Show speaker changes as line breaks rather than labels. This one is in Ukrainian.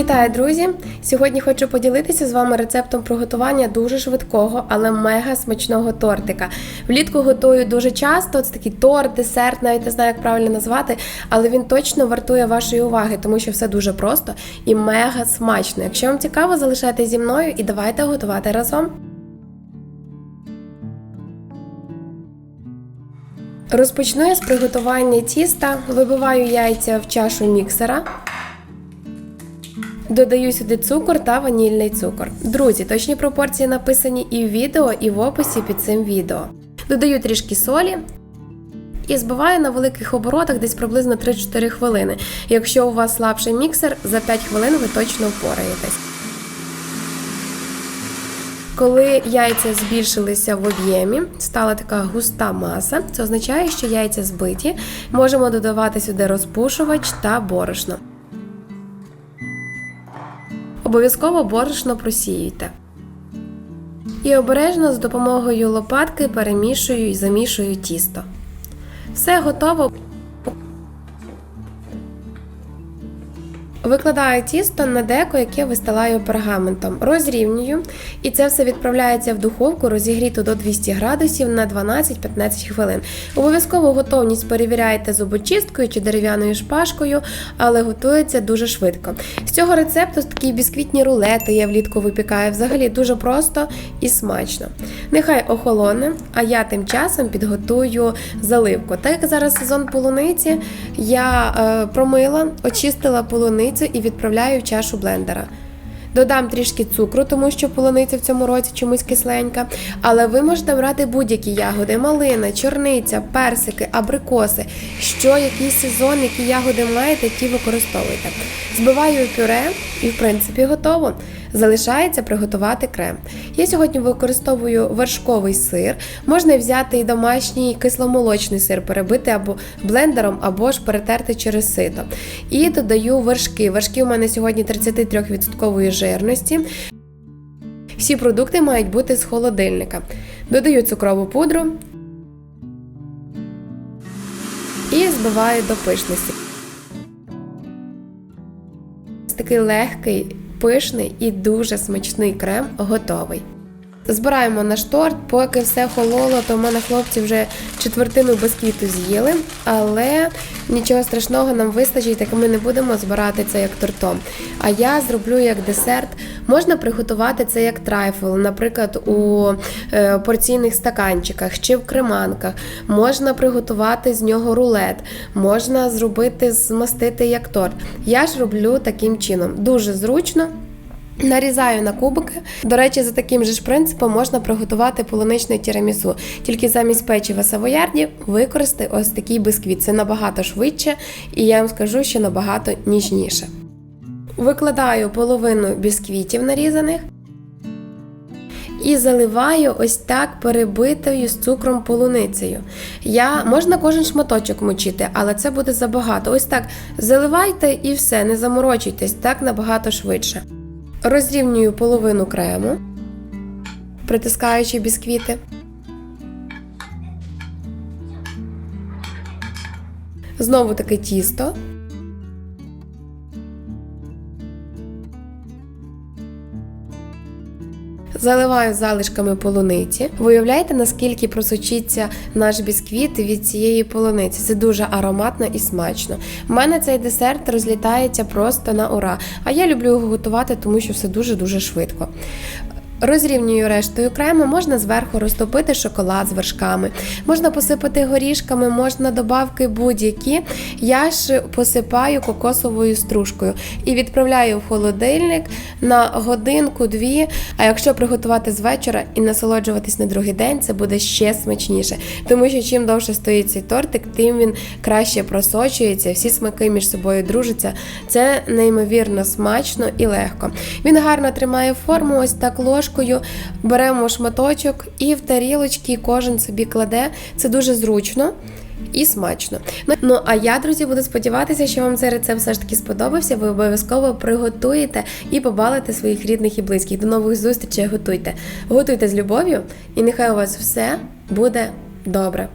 Вітаю, друзі! Сьогодні хочу поділитися з вами рецептом приготування дуже швидкого, але мега смачного тортика. Влітку готую дуже часто. Це такий торт, десерт, навіть не знаю, як правильно назвати, але він точно вартує вашої уваги, тому що все дуже просто і мега смачно. Якщо вам цікаво, залишайтесь зі мною і давайте готувати разом. Розпочну я з приготування тіста. Вибиваю яйця в чашу міксера. Додаю сюди цукор та ванільний цукор. Друзі, точні пропорції написані і в відео, і в описі під цим відео. Додаю трішки солі і збиваю на великих оборотах десь приблизно 3-4 хвилини. Якщо у вас слабший міксер, за 5 хвилин ви точно впораєтесь. Коли яйця збільшилися в об'ємі, стала така густа маса, це означає, що яйця збиті. Можемо додавати сюди розпушувач та борошно. Обов'язково борошно просіюйте. І обережно з допомогою лопатки перемішую і замішую тісто. Все готово. Викладаю тісто на деко, яке вистилаю пергаментом, розрівнюю, і це все відправляється в духовку, розігріту до 200 градусів на 12-15 хвилин. Обов'язково готовність перевіряйте зубочисткою чи дерев'яною шпажкою, але готується дуже швидко. З цього рецепту такі бісквітні рулети я влітку випікаю. Взагалі дуже просто і смачно. Нехай охолоне, а я тим часом підготую заливку. Так як зараз сезон полуниці, я е, промила, очистила полуницю і відправляю в чашу блендера. Додам трішки цукру, тому що полуниця в цьому році чомусь кисленька. Але ви можете брати будь-які ягоди: малина, чорниця, персики, абрикоси. Що який сезон, які ягоди маєте, ті використовуйте. Збиваю пюре і, в принципі, готово. Залишається приготувати крем. Я сьогодні використовую вершковий сир. Можна взяти і домашній кисломолочний сир, перебити або блендером, або ж перетерти через сито. І додаю вершки. Вершки у мене сьогодні 33% жирності. Всі продукти мають бути з холодильника. Додаю цукрову пудру і збиваю до пишності. Такий легкий, пишний і дуже смачний крем готовий. Збираємо наш торт, поки все хололо, то в мене хлопці вже четвертину бисквіту з'їли, але нічого страшного нам вистачить, так ми не будемо збирати це як тортом. А я зроблю як десерт. Можна приготувати це як трайфл, наприклад, у е, порційних стаканчиках чи в креманках. Можна приготувати з нього рулет, можна зробити, змастити як торт. Я ж роблю таким чином. Дуже зручно. Нарізаю на кубики. До речі, за таким же ж принципом можна приготувати полуничне тірамісу. Тільки замість печива савоярді використати ось такий бисквіт. Це набагато швидше, і я вам скажу, що набагато ніжніше. Викладаю половину бісквітів нарізаних. І заливаю ось так перебитою з цукром полуницею. Я можна кожен шматочок мочити, але це буде забагато. Ось так заливайте і все, не заморочуйтесь, так набагато швидше. Розрівнюю половину крему, притискаючи бісквіти. Знову таке тісто. Заливаю залишками полуниці. Виявляєте, наскільки просочиться наш бісквіт від цієї полуниці. Це дуже ароматно і смачно. У мене цей десерт розлітається просто на ура. А я люблю його готувати, тому що все дуже-дуже швидко. Розрівнюю рештою крему, можна зверху розтопити шоколад з вершками, можна посипати горішками, можна добавки будь-які. Я ж посипаю кокосовою стружкою і відправляю в холодильник на годинку-дві. А якщо приготувати з вечора і насолоджуватись на другий день, це буде ще смачніше. Тому що чим довше стоїть цей тортик, тим він краще просочується, всі смаки між собою дружаться. Це неймовірно смачно і легко. Він гарно тримає форму, ось так ложкою ложкою, беремо шматочок і в тарілочки кожен собі кладе. Це дуже зручно. І смачно. Ну а я, друзі, буду сподіватися, що вам цей рецепт все ж таки сподобався. Ви обов'язково приготуєте і побалите своїх рідних і близьких. До нових зустрічей готуйте. Готуйте з любов'ю, і нехай у вас все буде добре.